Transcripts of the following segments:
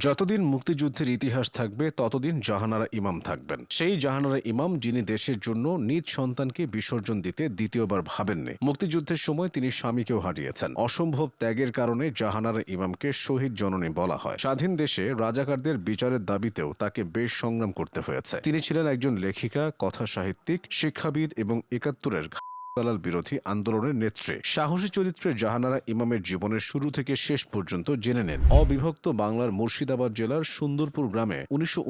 যতদিন মুক্তিযুদ্ধের ইতিহাস থাকবে, ততদিন জাহানারা ইমাম থাকবেন। সেই জাহানারা ইমাম যিনি দেশের জন্য নিজ সন্তানকে বিসর্জন দিতে দ্বিতীয়বার ভাবেননি। মুক্তিযুদ্ধের সময় তিনি স্বামীকেও হারিয়েছেন। অসম্ভব ত্যাগের কারণে জাহানারা ইমামকে শহীদ জননী বলা হয়। স্বাধীন দেশে রাজাকারদের বিচারের দাবিতেও তাকে বেশ সংগ্রাম করতে হয়েছে। তিনি ছিলেন একজন লেখিকা কথা সাহিত্যিক শিক্ষাবিদ এবং একাত্তরের দালাল বিরোধী আন্দোলনের নেত্রী। সাহসী চরিত্রের জাহানারা ইমামের জীবনের শুরু থেকে শেষ পর্যন্ত জেনে নেন। অবিভক্ত বাংলার মুর্শিদাবাদ জেলার সুন্দরপুর গ্রামে উনিশশো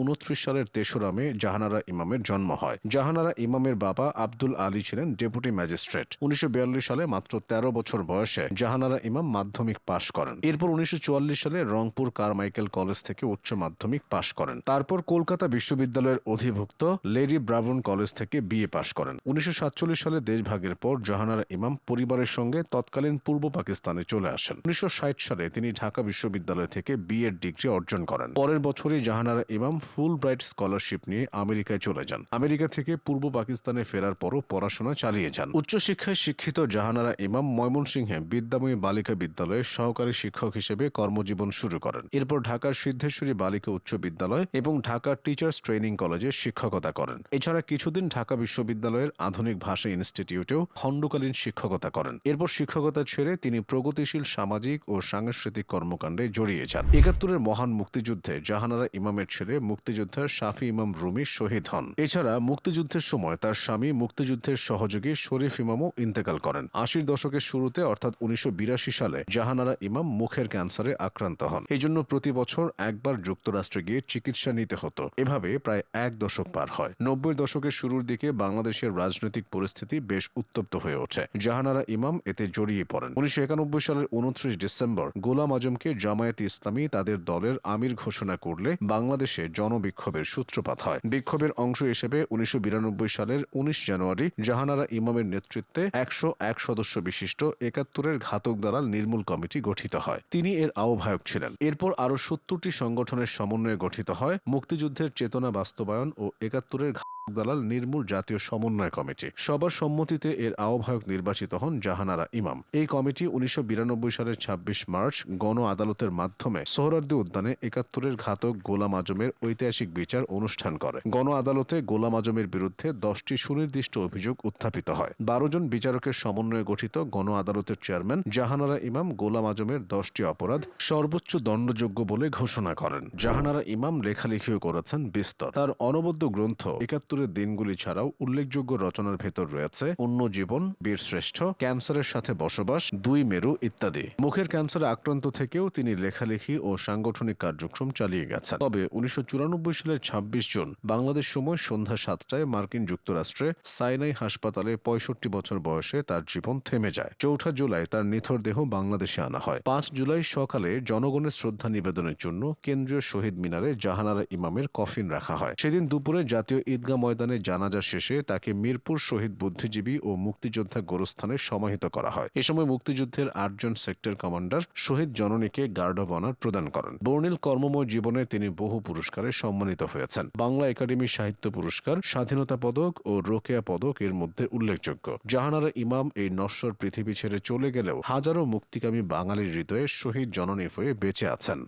সালের তেসরা মে জাহানারা ইমামের জন্ম হয়। জাহানারা ইমামের বাবা আব্দুল আলী ছিলেন ডেপুটি ম্যাজিস্ট্রেট। উনিশশো সালে মাত্র ১৩ বছর বয়সে জাহানারা ইমাম মাধ্যমিক পাশ করেন। এরপর উনিশশো চুয়াল্লিশ সালে রংপুর কারমাইকেল কলেজ থেকে উচ্চ মাধ্যমিক পাশ করেন। তারপর কলকাতা বিশ্ববিদ্যালয়ের অধিভুক্ত লেডি ব্রাভন কলেজ থেকে বিএ পাশ করেন। উনিশশো সাতচল্লিশ সালে দেশভাগের পর জাহানারা ইমাম পরিবারের সঙ্গে তৎকালীন পূর্ব পাকিস্তানে চলে আসেন। উনিশশো ষাট সালে তিনি ঢাকা বিশ্ববিদ্যালয় থেকে বিএড ডিগ্রি অর্জন করেন। পরের বছরই জাহানারা ইমাম ফুল ব্রাইট স্কলারশিপ নিয়ে আমেরিকায় চলে যান। আমেরিকা থেকে পূর্ব পাকিস্তানে ফেরার পরও পড়াশোনা চালিয়ে যান। উচ্চশিক্ষায় শিক্ষিত জাহানারা ইমাম ময়মনসিংহে বিদ্যাময়ী বালিকা বিদ্যালয়ে সহকারী শিক্ষক হিসেবে কর্মজীবন শুরু করেন। এরপর ঢাকার সিদ্ধেশ্বরী বালিকা উচ্চ বিদ্যালয় এবং ঢাকা টিচার্স ট্রেনিং কলেজে শিক্ষকতা করেন। এছাড়া কিছুদিন ঢাকা বিশ্ববিদ্যালয়ের আধুনিক ভাষা ইনস্টিটিউটেও খণ্ডকালীন শিক্ষকতা করেন। এরপর শিক্ষকতা ছেড়ে তিনি প্রগতিশীল সামাজিক ও সাংস্কৃতিক কর্মকাণ্ডে জড়িয়ে যান। একাত্তরের মহান মুক্তিযুদ্ধে জাহানারা ইমামের ছেলে মুক্তিযোদ্ধা শাফি ইমাম রুমি শহীদ হন। এছাড়া মুক্তিযুদ্ধের সময় তার স্বামী মুক্তিযুদ্ধের সহযোগী শরীফ ইমামও ইন্তেকাল করেন। আশির দশকের শুরুতে, অর্থাৎ উনিশশো বিরাশি সালে, জাহানারা ইমাম মুখের ক্যান্সারে আক্রান্ত হন। এই জন্য প্রতি বছর একবার যুক্তরাষ্ট্রে গিয়ে চিকিৎসা নিতে হতো। এভাবে প্রায় এক দশক পার হয়। নব্বই দশকের শুরুর দিকে বাংলাদেশের রাজনৈতিক পরিস্থিতি বেশ উত্তপ্ত হয়ে ওঠে। জাহানারা ইমাম এতে জড়িয়ে পড়েন। উনিশশো একানব্বই সালের উনত্রিশ ডিসেম্বর গোলাম আজমকে জামায়াত ইসলামী তাদের দলের আমির ঘোষণা করলে বাংলাদেশে জনবিক্ষোভের সূত্রপাত হয়। বিক্ষোভের অংশ হিসেবে উনিশশো সালের উনিশ জানুয়ারি জাহানারা ইমামের নেতৃত্বে একশো এক সদস্য বিশিষ্ট একাত্তরের ঘাতক দালাল নির্মূল কমিটি গঠিত হয়। তিনি এর আহ্বায়ক ছিলেন। এরপর আরও সত্তরটি সংগঠনের সমন্বয়ে গঠিত হয়। মুক্তিযুদ্ধের চেতনা বাস্তবায়ন ও একাত্তরের দালাল নির্মূল জাতীয় সমন্বয় কমিটি। সবার সম্মতিতে এর আহ্বায়ক নির্বাচিত হন জাহানারা ইমাম। এই কমিটি উনিশশো সালের ২৬ মার্চ গণ আদালতের মাধ্যমে সোহরার্দি উদ্যানে একাত্তরের ঘাতক গোলাম আজমের ঐতিহাসিক বিচার অনুষ্ঠান করে। গণ আদালতে গোলাম আজমের বিরুদ্ধে দশটি সুনির্দিষ্ট অভিযোগ উত্থাপিত হয়। বারো জন বিচারকের সমন্বয়ে গঠিত গণ আদালতের চেয়ারম্যান জাহানারা ইমাম গোলাম আজমের দশটি অপরাধ সর্বোচ্চ দণ্ডযোগ্য বলে ঘোষণা করেন। জাহানারা ইমাম লেখালেখিও করেছেন বিস্তর। তার অনবদ্য গ্রন্থ একাত্তরের দিনগুলি ছাড়াও উল্লেখযোগ্য রচনার ভেতর রয়েছে অন্য জীবন, বীরশ্রেষ্ঠ, ক্যান্সারের সাথে বসবাস, দুই মেরু ইত্যাদি। মুখের ক্যান্সারে আক্রান্ত থেকেও তিনি লেখালেখি ও সাংগঠনিক কার্যক্রম চালিয়ে গেছেন। তবে উনিশশো সালের ২৬ জুন বাংলাদেশ সময় সন্ধ্যা সাতটায় মার্কিন যুক্তরাষ্ট্রে সাইনাই হাসপাতালে পঁয়ষট্টি বছর বয়সে তার জীবন থেমে যায়। চৌঠা জুলাই তার নিথর দেহ বাংলাদেশে আনা হয়। পাঁচ জুলাই সকালে জনগণের শ্রদ্ধা নিবেদনের জন্য কেন্দ্রীয় শহীদ মিনারে জাহানারা ইমামের কফিন রাখা হয়। সেদিন দুপুরে জাতীয় ঈদগাহ ময়দানে জানাজা শেষে তাকে মিরপুর শহীদ বুদ্ধিজীবী ও মুক্তিযোদ্ধা গোরস্থানে সমাহিত করা হয়। এ সময় মুক্তিযুদ্ধের আটজন সেক্টর কমান্ডার শহীদ জননীকে গার্ড অব অনার প্রদান করেন। বর্ণিল কর্মময় জীবনে তিনি বহু পুরস্কারে সম্মানিত হয়েছেন। বাংলা একাডেমি সাহিত্য পুরস্কার, স্বাধীনতা পদক ও রোকেয়া পদক এর মধ্যে উল্লেখযোগ্য। জাহানারা ইমাম এই নশ্বর পৃথিবী ছেড়ে চলে গেলেও হাজারো মুক্তিকামী বাঙালির হৃদয়ে শহীদ জননী হয়ে বেঁচে আছেন।